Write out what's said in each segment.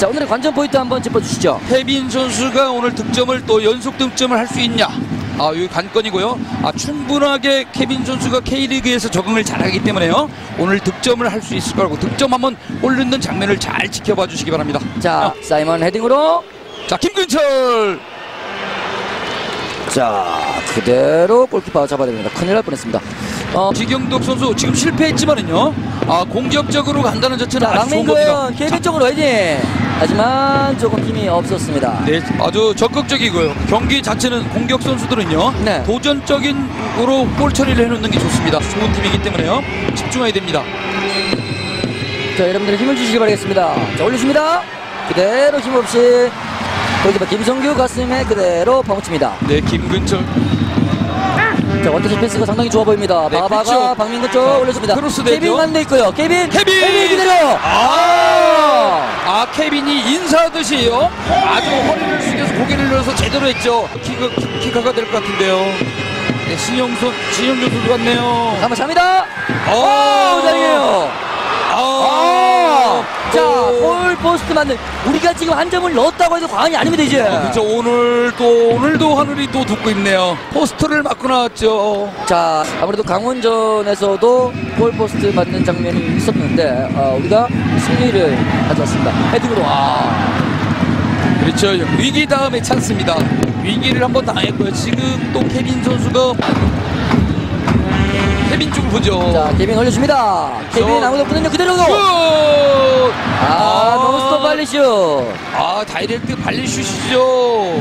자 오늘의 관전 포인트 한번 짚어주시죠. 케빈 선수가 오늘 득점을 또 연속 득점을 할 수 있냐? 아, 여기 관건이고요. 아, 충분하게 케빈 선수가 K리그에서 적응을 잘하기 때문에요. 오늘 득점을 할 수 있을 거라고 득점 한번 올리는 장면을 잘 지켜봐 주시기 바랍니다. 자 사이먼 헤딩으로 자, 김근철. 자 그대로 골키퍼 잡아냅니다. 큰일 날 뻔했습니다. 어, 지경덕 선수 지금 실패했지만은요. 아, 공격적으로 간다는 자체는 자 아주 좋은 겁니다. 강민근 케빈 쪽으로 헤딩. 하지만 조금 힘이 없었습니다. 네, 아주 적극적이고요. 경기 자체는 공격 선수들은요. 네. 도전적인으로 볼 처리를 해놓는 게 좋습니다. 좋은 팀이기 때문에요. 집중해야 됩니다. 자 여러분들 힘을 주시기 바라겠습니다. 자 올리십니다. 그대로 힘없이 골키퍼 김성규 가슴에 그대로 파묻힙니다. 네, 김근철. 자 원터치 패스가 상당히 좋아 보입니다. 네, 바바가 그렇죠. 박민근 쪽 자, 올려줍니다. 크로스 케빈 되죠. 만돼 있고요. 케빈 케빈! 그대로 아, 아 케빈이 인사하듯이요. 아주 허리를 숙여서 고개를 들어서 제대로 했죠. 키가 키카가 될 것 같은데요. 네, 신영선 신영준 선수 같네요. 한번 잡니다. 어, 오 잘해요. 아, 자, 골 포스트 맞는 우리가 지금 한 점을 넣었다고 해도 과언이 아닙니다 이제. 그렇죠. 오늘 또 오늘도 하늘이 또 돋고 있네요. 포스터를 맞고 나왔죠. 자, 아무래도 강원전에서도 골 포스트 맞는 장면이 있었는데 어, 우리가 승리를 가져왔습니다. 헤딩으로 아, 그렇죠. 위기 다음에 찬스입니다. 위기를 한번 당했고요. 지금 또 케빈 선수가 케빈 쪽을 보죠. 자, 케빈 올려줍니다. 케빈 아무도 없거든요. 그대로. 슛! 아, 노스톱 발리 슛. 아 다이렉트 발리슛이죠.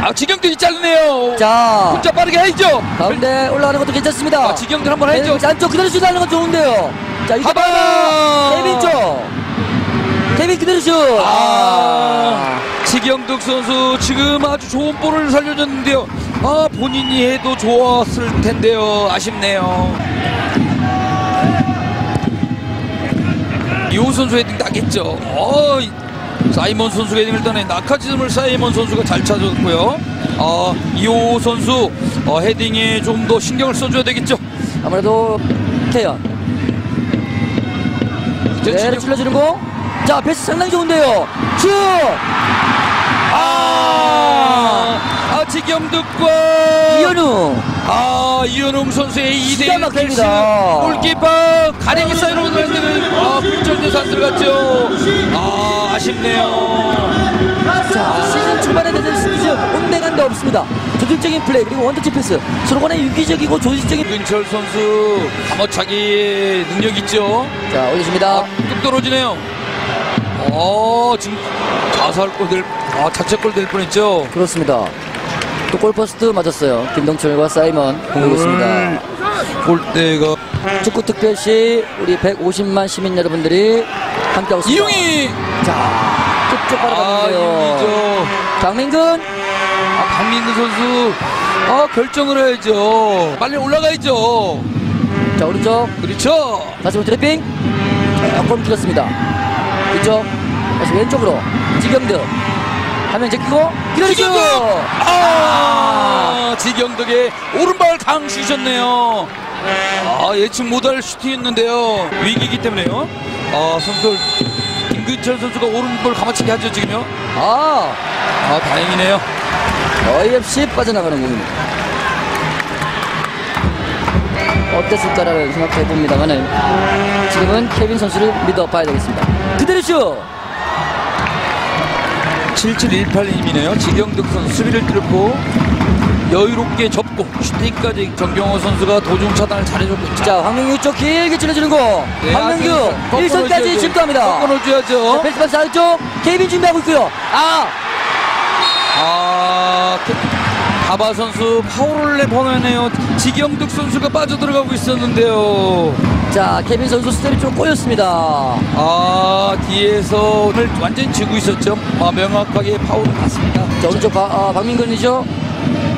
아 지경들이 짧네요. 자, 혼자 빠르게 해야죠. 가운데 올라가는 것도 괜찮습니다. 아 지경들 한번 해야죠. 케빈 안쪽 그대로 슛하는 건 좋은데요. 자, 하바나! 봐라. 케빈 쪽. 케빈 그대로 슛. 아 지경득 선수 지금 아주 좋은 볼을 살려줬는데요. 아 본인이 해도 좋았을 텐데요. 아쉽네요. 이호 선수 헤딩 나겠죠. 어, 이- 사이먼 선수가 헤딩을 따내 낙하지점을 사이먼 선수가 잘 찾았고요. 아 이호 선수 어, 헤딩에 좀 더 신경을 써줘야 되겠죠. 아무래도 태연. 그대로 찔러주는 거. 자, 패스 상당히 좋은데요. 슛. 아, 아 지경득과 이현우. 아 이현웅 선수의 기가 2대1 패스 막힙니다. 골키퍼 가랭이 사이로 들어갔는데 아 불절대 산들 같죠 아 아쉽네요 자, 시즌 초반에 대한 시즌 온데간데 없습니다. 조직적인 플레이 그리고 원터치 패스 서로 간에 유기적이고 조직적인 근철 선수 감어차기 능력 있죠 자 올려줍니다. 뚝 떨어지네요 어 지금 자살골 될, 아 자책골 될 뻔했죠 그렇습니다. 또 골퍼스트 맞았어요. 김동철과 사이먼 공격고 있습니다. 골대가 축구 특별시 우리 150만 시민 여러분들이 함께하고 있습니다. 이용이 자, 쭉쭉 아 빨아가는데요. 이용이죠. 강민근! 아 박민근 선수. 아 결정을 해야죠. 빨리 올라가야죠. 자 오른쪽. 그렇죠. 다시 한번 트래핑. 조금 길었습니다. 이쪽 다시 왼쪽으로. 지경득 화면 제끼고 기다리죠 지경덕! 아, 지경덕의 오른발 강추셨네요. 아, 예측 못할 슈팅했는데요. 위기이기 때문에요. 아, 선수 김근철 선수가 오른발 가마치기 하죠, 지금요. 아 아, 다행이네요. 어이없이 빠져나가는 공입니다 어땠을까라는 생각해 봅니다만은 지금은 케빈 선수를 믿어 봐야 되겠습니다 그대로 슛 7718님이네요. 지경덕 선수 수비를 뚫고 여유롭게 접고 슈팅까지 정경호 선수가 도중 차단을 잘해줬고. 자, 황명규 쪽 길게 찔러주는 거. 네, 꺾어놓어줘야죠. 1선까지 집도합니다. 꺾어놓어줘야죠. 베스박스 안쪽 케빈 준비하고 있고요. 아, 아, 케- 가바 선수 파울을 내보내네요. 지경득 선수가 빠져들어가고 있었는데요. 자, 케빈 선수 스텝이 좀 꼬였습니다. 아, 뒤에서 오늘 완전히 지고 있었죠. 아, 명확하게 파울을 봤습니다. 자, 오른쪽 바, 아, 박민근이죠.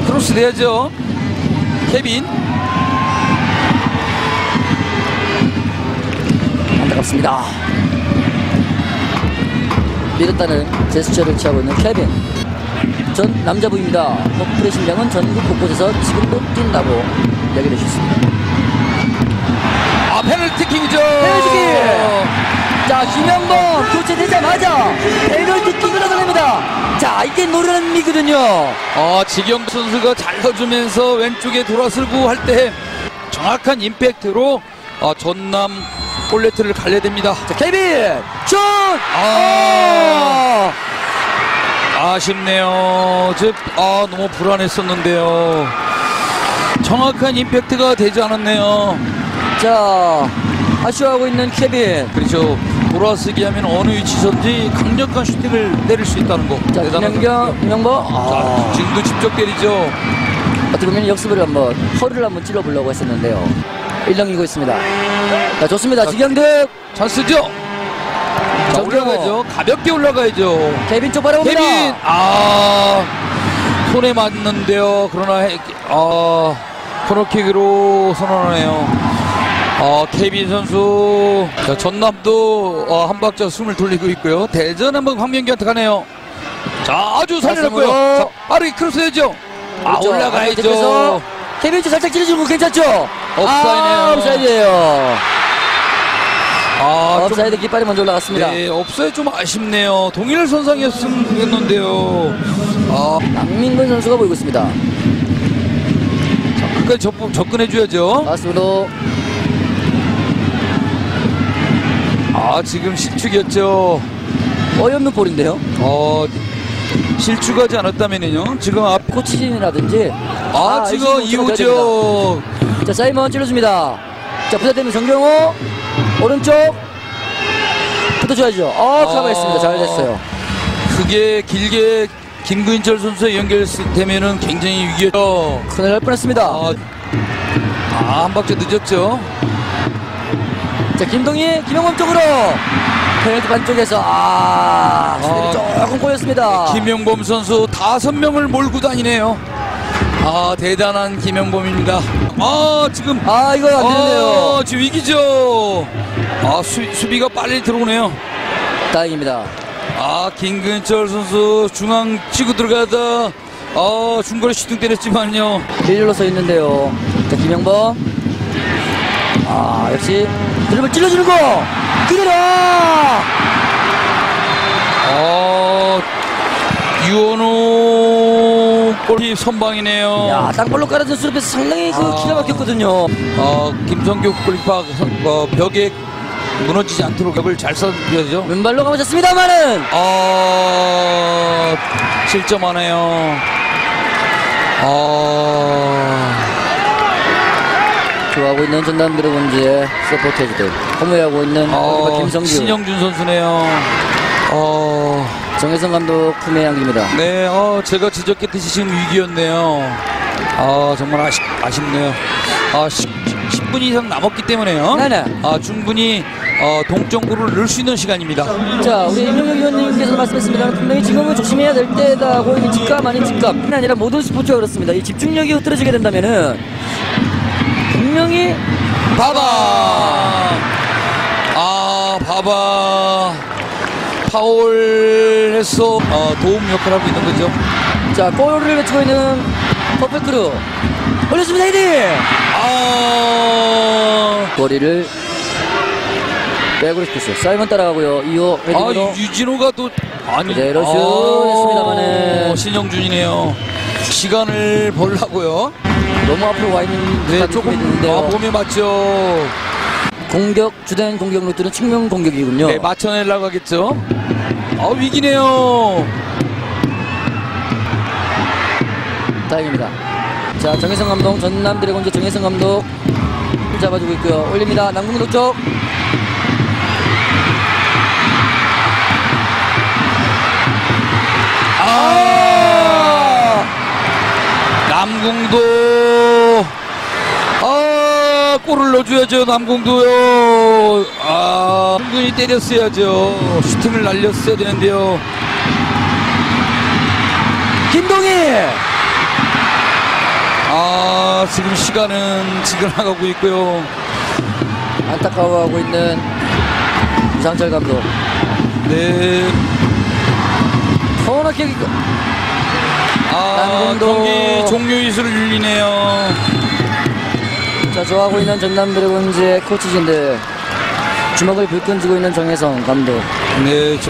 크로스 돼야죠. 케빈. 안타깝습니다. 밀었다는 제스처를 취하고 있는 케빈. 전 남자부입니다. 허플의 심장은 전국 곳곳에서 지금도 뛴다고 이야기를 해주셨습니다. 아, 페널티킥이죠. 페널티킥! 자, 김영범 교체되자마자 페널티 킥을 얻어냅니다. 자, 이게 노련미거든요. 아, 지경 선수가 잘 넣어주면서 왼쪽에 돌아설고 할 때 정확한 임팩트로 아, 전남 볼레트를 갈려댑니다. 자, 케빈! 슛! 아. 아! 아쉽네요. 저, 아, 너무 불안했었는데요. 정확한 임팩트가 되지 않았네요. 자, 아쉬워하고 있는 케빈. 그렇죠. 돌아서기 하면 어느 위치선지 강력한 슈팅을 내릴 수 있다는 거. 자, 대단한 김연경, 김영범. 자, 아, 지금도 직접 때리죠. 어떻게 보면 역습을 한번, 허리를 한번 찔러보려고 했었는데요. 1령이고 있습니다. 자, 좋습니다. 자, 지경득. 찬스죠? 자, 정경호. 올라가야죠. 가볍게 올라가야죠. 케빈 쪽 바라봅니다. 케빈! 아, 손에 맞는데요. 그러나, 해- 아, 코너킥으로 선언하네요. 아, 케빈 선수. 자, 전남도 어, 한 박자 숨을 돌리고 있고요. 대전 한번 황명기한테 가네요. 자, 아주. 가슴으로. 자, 빠르게 크로스해야죠. 아, 그렇죠. 올라가야죠. 케빈 쪽 살짝 찔러주는 거 괜찮죠? 옵사이드네요. 아, 옵사이드예요. 아, 좀 업사이드 깃발이 먼저 올라갔습니다. 네, 없어요. 좀 아쉽네요. 동일 선상이었으면 좋겠는데요. 아, 강민근 선수가 보이고 있습니다. 끝까지 접, 접근해줘야죠. 마스로 아, 지금 실축이었죠. 어이없는 볼인데요. 어, 실축하지 않았다면요. 지금 앞, 코치진이라든지 아, 지금 이우죠. 자 사이먼 찔러줍니다. 자 부사되면 정경호 오른쪽 붙어줘야죠. 어 커버했습니다. 잘 됐어요. 그게 길게 김근철 선수에 연결되면은 굉장히 위기였죠. 큰일 날 뻔했습니다. 아, 아, 한 박자 늦었죠. 자 김동희 김영범 쪽으로 페널티 반쪽에서 아 아, 조금 꼬였습니다. 김영범 선수 다섯 명을 몰고 다니네요. 아, 대단한 김영범입니다. 아, 지금 아 이거 안 되는데요. 아, 지금 위기죠. 아, 수, 수비가 빨리 들어오네요. 다행입니다. 아, 김근철 선수 중앙 치고 들어가다 아, 중거리 슈팅 때렸지만요. 일렬로 서 있는데요. 자 김영범 아 역시 드리블 찔러주는 거 그대로 아, 유원호 골이 선방이네요. 야 땅볼로 깔아준 수렵에서 상당히 그 아. 기가 막혔거든요. 어, 김성규 골키퍼 어, 벽에 무너지지 않도록 벽을 잘 써줘야죠. 왼발로 가보셨습니다만은 아, 실점하네요. 아, 좋아하고 있는 전남 드래곤즈의 서포터즈들 허무해하고 있는 어, 김성규 신영준 선수네요. 어, 정혜성 감독 품에 안깁니다. 네, 어, 제가 지적했듯이 지금 위기였네요. 아, 정말 아쉽, 아쉽네요. 아, 10, 10 분 이상 남았기 때문에요. 네네. 아, 충분히 어, 동점골을 넣을 수 있는 시간입니다. 자, 우리 임명혁 위원님께서 말씀했습니다. 분명히 지금은 조심해야 될 때다고 직감 아닌 직감. 뿐 아니라 모든 스포츠가 그렇습니다. 이 집중력이 흐트러지게 된다면은 분명히 바바! 아, 바바. 파울 해서 어, 도움 역할을 하고 있는 거죠. 자 골을 외치고 있는 퍼펙크루 올렸습니다 헤딩 아, 거리를 백으로 스피스 사이먼 따라가고요 2호 아 헤딩으로 유진호가 또 아니 그대로 슛 아, 했습니다마는. 신영준이네요. 시간을 벌라고요. 너무 앞으로 와 있는 네, 조금 드는데요 아, 몸에 맞죠. 공격 주된 공격 루트는 측면 공격이군요 네, 맞춰내려고 하겠죠. 아 위기네요. 다행입니다. 자 정혜성 감독 전남 드래곤즈 정혜성 감독 잡아주고 있고요. 올립니다. 남궁도 쪽. 아, 남궁도 아 골을 넣어줘야죠 남궁도요. 아 충분히 때렸어야죠. 슈팅을 날렸어야 되는데요. 김동희 아 지금 시간은 지나가고 있고요. 안타까워하고 있는 이상철 감독 네. 코너킥 아 남궁도. 경기 종료 이수를 울리네요. 자 좋아하고 있는 전남 드래곤즈의 코치진들 주먹을 불끈 쥐고 있는 정혜성 감독. 네, 저-